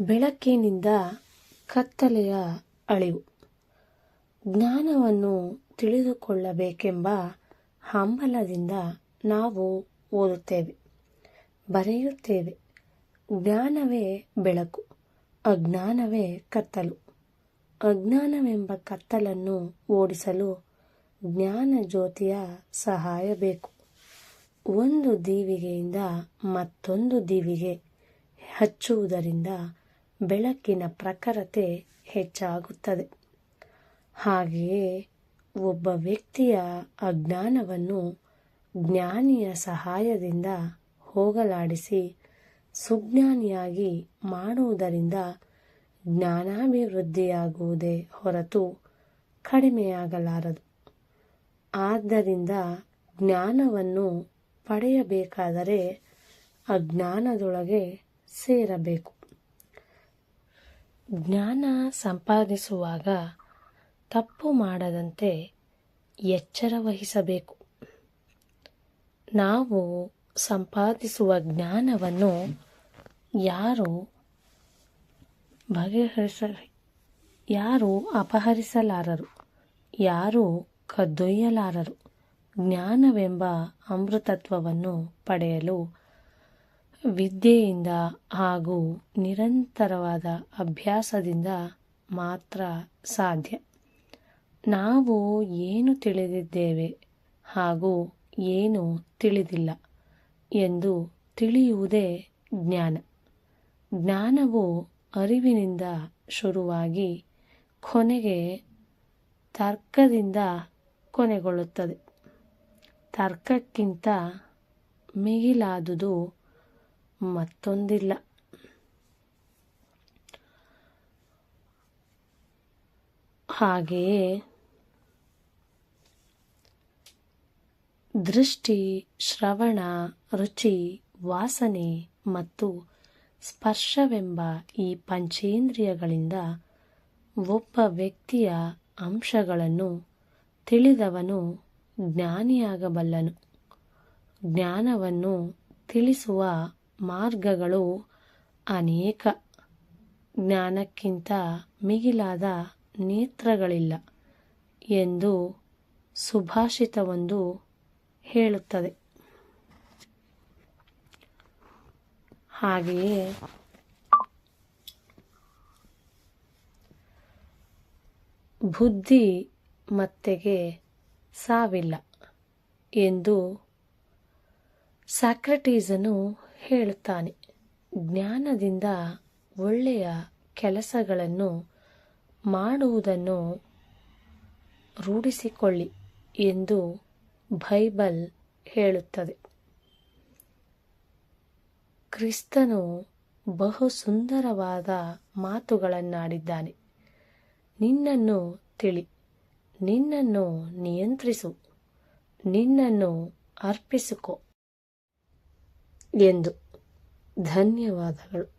ಬೆಳಕಿನಿಂದ ಕತ್ತಲೆಯ ಅಳಿವು. ಜ್ಞಾನವನ್ನು ತಿಳಿದುಕೊಳ್ಳಬೇಕೆಂಬ ಹಂಬಲದಿಂದ ನಾವು ಓದುತ್ತೇವೆ, ಬರೆಯುತ್ತೇವೆ. ಜ್ಞಾನವೇ ಬೆಳಕು, ಅಜ್ಞಾನವೇ ಕತ್ತಲು. ಅಜ್ಞಾನವೆಂಬ ಕತ್ತಲನ್ನು ಓಡಿಸಲು ಜ್ಞಾನ ಜ್ಯೋತಿಯ ಸಹಾಯ ಬೇಕು. ಒಂದು ದೀವಿಗೆಯಿಂದ ಮತ್ತೊಂದು ದೀವಿಗೆ ಹಚ್ಚುವುದರಿಂದ ಬೆಳಕಿನ ಪ್ರಖರತೆ ಹೆಚ್ಚಾಗುತ್ತದೆ. ಹಾಗೆಯೇ ಒಬ್ಬ ವ್ಯಕ್ತಿಯ ಅಜ್ಞಾನವನ್ನು ಜ್ಞಾನಿಯ ಸಹಾಯದಿಂದ ಹೋಗಲಾಡಿಸಿ ಸುಜ್ಞಾನಿಯಾಗಿ ಮಾಡುವುದರಿಂದ ಜ್ಞಾನಾಭಿವೃದ್ಧಿಯಾಗುವುದೇ ಹೊರತು ಕಡಿಮೆಯಾಗಲಾರದು. ಆದ್ದರಿಂದ ಜ್ಞಾನವನ್ನು ಪಡೆಯಬೇಕಾದರೆ ಅಜ್ಞಾನದೊಳಗೆ ಸೇರಬೇಕು. ಜ್ಞಾನ ಸಂಪಾದಿಸುವಾಗ ತಪ್ಪು ಮಾಡದಂತೆ ಎಚ್ಚರ ವಹಿಸಬೇಕು. ನಾವು ಸಂಪಾದಿಸುವ ಜ್ಞಾನವನ್ನು ಯಾರು ಬಗೆಹರಿಸ, ಯಾರು ಅಪಹರಿಸಲಾರರು, ಯಾರು ಕದ್ದೊಯ್ಯಲಾರರು, ಜ್ಞಾನವೆಂಬ ಅಮೃತತ್ವವನ್ನು ಪಡೆಯಲು ವಿದ್ಯೆಯಿಂದ ಹಾಗೂ ನಿರಂತರವಾದ ಅಭ್ಯಾಸದಿಂದ ಮಾತ್ರ ಸಾಧ್ಯ. ನಾವು ಏನು ತಿಳಿದಿದ್ದೇವೆ ಹಾಗೂ ಏನು ತಿಳಿದಿಲ್ಲ ಎಂದು ತಿಳಿಯುವುದೇ ಜ್ಞಾನ. ಜ್ಞಾನವು ಅರಿವಿನಿಂದ ಶುರುವಾಗಿ ಕೊನೆಗೆ ತರ್ಕದಿಂದ ಕೊನೆಗೊಳ್ಳುತ್ತದೆ. ತರ್ಕಕ್ಕಿಂತ ಮಿಗಿಲಾದುದು ಮತ್ತೊಂದಿಲ್ಲ. ಹಾಗೆಯೇ ದೃಷ್ಟಿ, ಶ್ರವಣ, ರುಚಿ, ವಾಸನೆ ಮತ್ತು ಸ್ಪರ್ಶವೆಂಬ ಈ ಪಂಚೇಂದ್ರಿಯಗಳಿಂದ ಒಬ್ಬ ವ್ಯಕ್ತಿಯ ಅಂಶಗಳನ್ನು ತಿಳಿದವನು ಜ್ಞಾನಿಯಾಗಬಲ್ಲನು. ಜ್ಞಾನವನ್ನು ತಿಳಿಸುವ ಮಾರ್ಗಗಳು ಅನೇಕ. ಜ್ಞಾನಕ್ಕಿಂತ ಮಿಗಿಲಾದ ನೇತ್ರಗಳಿಲ್ಲ ಎಂದು ಸುಭಾಷಿತವೊಂದು ಹೇಳುತ್ತದೆ. ಹಾಗೆಯೇ ಬುದ್ಧಿ ಮತ್ತೆಗೆ ಸಾವಿಲ್ಲ ಎಂದು ಸಾಕ್ರಟೀಸನು ಹೇಳುತ್ತಾನೆ, ಜ್ಞಾನದಿಂದ ಒಳ್ಳೆಯ ಕೆಲಸಗಳನ್ನು ಮಾಡುವುದನ್ನು ರೂಢಿಸಿಕೊಳ್ಳಿ ಎಂದು ಬೈಬಲ್ ಹೇಳುತ್ತದೆ. ಕ್ರಿಸ್ತನು ಬಹು ಸುಂದರವಾದ ಮಾತುಗಳನ್ನಾಡಿದ್ದಾನೆ. ನಿನ್ನನ್ನು ತಿಳಿ, ನಿನ್ನನ್ನು ನಿಯಂತ್ರಿಸು, ನಿನ್ನನ್ನು ಅರ್ಪಿಸಿಕೊ. ಎಂದು ಧನ್ಯವಾದಗಳು.